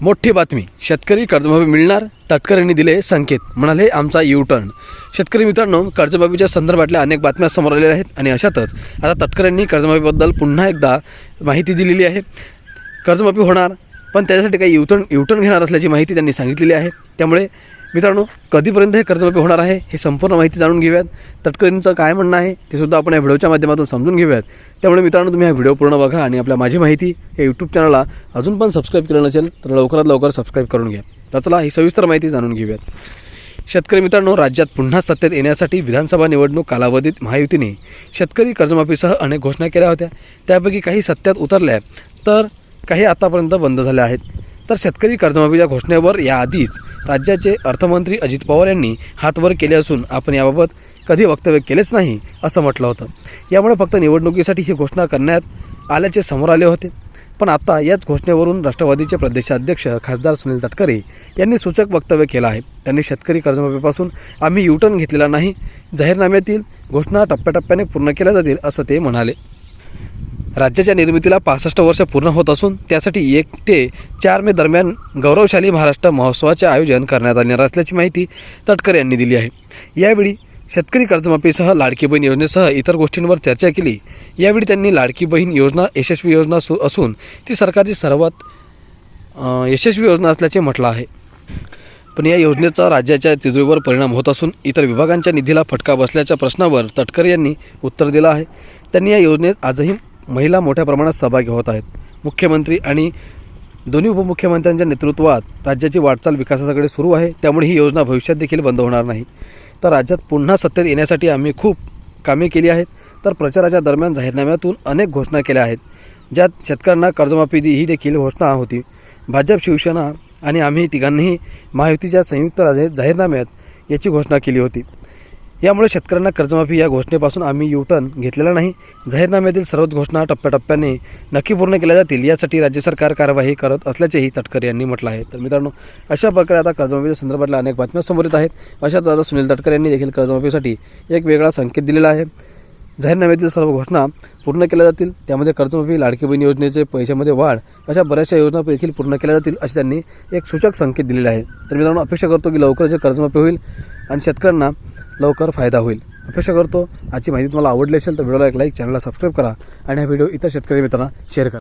मोठी बातमी. शेतकरी कर्जमाफी मिळणार? तटकऱ्यांनी दिले संकेत. म्हणाले आमचा यू टर्न शेतकरी मित्रांनो कर्जमाफीच्या संदर्भातल्या अनेक बातम्या समोर आलेल्या आहेत आणि अशातच आता तटकऱ्यांनी कर्जमाफीबद्दल पुन्हा एकदा माहिती दिलेली आहे. कर्जमाफी होणार पण त्याच्यासाठी काही युटर्न युटर्न घेणार असल्याची माहिती त्यांनी सांगितलेली आहे. त्यामुळे मित्रांनो कधीपर्यंत हे कर्जमाफी होणार आहे हे संपूर्ण माहिती जाणून घेऊयात. तटकरींचं काय म्हणणं आहे ते सुद्धा आपण या व्हिडिओच्या माध्यमातून समजून घेऊयात. त्यामुळे मित्रांनो तुम्ही हा व्हिडिओ पूर्ण बघा आणि आपल्या माझी माहिती या यूट्यूब चॅनलला अजून पण सबस्क्राईब केलं नसेल तर लवकरात लवकर सबस्क्राईब करून घ्या. तर चला ही सविस्तर माहिती जाणून घेऊयात. शेतकरी मित्रांनो राज्यात पुन्हा सत्तेत येण्यासाठी विधानसभा निवडणूक कालावधीत महायुतीने शेतकरी कर्जमाफीसह अनेक घोषणा केल्या होत्या. त्यापैकी काही सत्यात उतरल्या तर काही आतापर्यंत बंद झाल्या आहेत. तर शेतकरी कर्जमाफीच्या घोषणेवर याआधीच राज्याचे अर्थमंत्री अजित पवार यांनी हात वर केले असून आपण याबाबत कधी वक्तव्य केलेच नाही असं म्हटलं होतं. यामुळे फक्त निवडणुकीसाठी ही घोषणा करण्यात आल्याचे समोर आले होते. पण आता याच घोषणेवरून राष्ट्रवादीचे प्रदेशाध्यक्ष खासदार सुनील तटकरे यांनी सूचक वक्तव्य केलं आहे. त्यांनी शेतकरी कर्जमाफीपासून आम्ही युटर्न घेतलेला नाही जाहीरनाम्यातील घोषणा टप्प्याटप्प्याने पूर्ण केल्या जातील असं ते म्हणाले. राज्याच्या निर्मितीला पासष्ट वर्ष पूर्ण होत असून त्यासाठी एक ते चार मे दरम्यान गौरवशाली महाराष्ट्र महोत्सवाचे आयोजन करण्यात येणार असल्याची माहिती तटकरे यांनी दिली आहे. यावेळी शेतकरी कर्जमाफीसह लाडकी बहीण योजनेसह इतर गोष्टींवर चर्चा केली. यावेळी त्यांनी लाडकी बहीण योजना यशस्वी योजना सु असून ती सरकारची सर्वात यशस्वी योजना असल्याचे म्हटलं आहे. पण या योजनेचा राज्याच्या तिजोरीवर परिणाम होत असून इतर विभागांच्या निधीला फटका बसल्याच्या प्रश्नावर तटकरे यांनी उत्तर दिलं आहे. त्यांनी या योजनेत आजही महिला मोठ्या प्रमाणात सहभागी होत आहेत. मुख्यमंत्री आणि दोन्ही उपमुख्यमंत्र्यांच्या नेतृत्वात राज्याची वाटचाल विकासाकडे सुरू आहे. त्यामुळे ही योजना भविष्यात देखील बंद होणार नाही. तर राज्यात पुन्हा सत्तेत येण्यासाठी आम्ही खूप कामे केली आहेत. तर प्रचाराच्या दरम्यान जाहीरनाम्यातून अनेक घोषणा केल्या आहेत. ज्यात शेतकऱ्यांना कर्जमाफी ही देखील घोषणा होती. भाजप शिवसेना आणि आम्ही तिघांनीही महायुतीच्या संयुक्त राजे- जाहीरनाम्यात याची घोषणा केली होती. यामुळे शेतकऱ्यांना कर्जमाफी या घोषणेपासून आम्ही युटर्न घेतलेला नाही. जाहीरनाम्यातील सर्वच घोषणा टप्प्याटप्प्याने नक्की पूर्ण केल्या जातील यासाठी राज्य सरकार कारवाई करत असल्याचेही तटकरे यांनी म्हटलं आहे. तर मित्रांनो अशा प्रकारे आता कर्जमाफीच्या संदर्भातल्या अनेक बातम्या समोर येत आहेत. अशाच आता सुनील तटकरे यांनी देखील कर्जमाफीसाठी एक वेगळा संकेत दिलेला आहे. जाहीरनाम्यातील सर्व घोषणा पूर्ण केल्या जातील त्यामध्ये कर्जमाफी लाडकी बहीण योजनेचे पैशामध्ये वाढ अशा बऱ्याचशा योजना देखील पूर्ण केल्या जातील असे त्यांनी एक सूचक संकेत दिलेला आहे. तर मित्रांनो अपेक्षा करतो की लवकरच कर्जमाफी होईल आणि शेतकऱ्यांना लवकर फायदा होईल. अपेक्षा करतो आजची माहिती तुम्हाला आवडली असेल तर व्हिडिओला एक लाईक चॅनलला सबस्क्राईब करा. आणि हा व्हिडिओ इतर शेतकरी मित्रांना शेअर करा.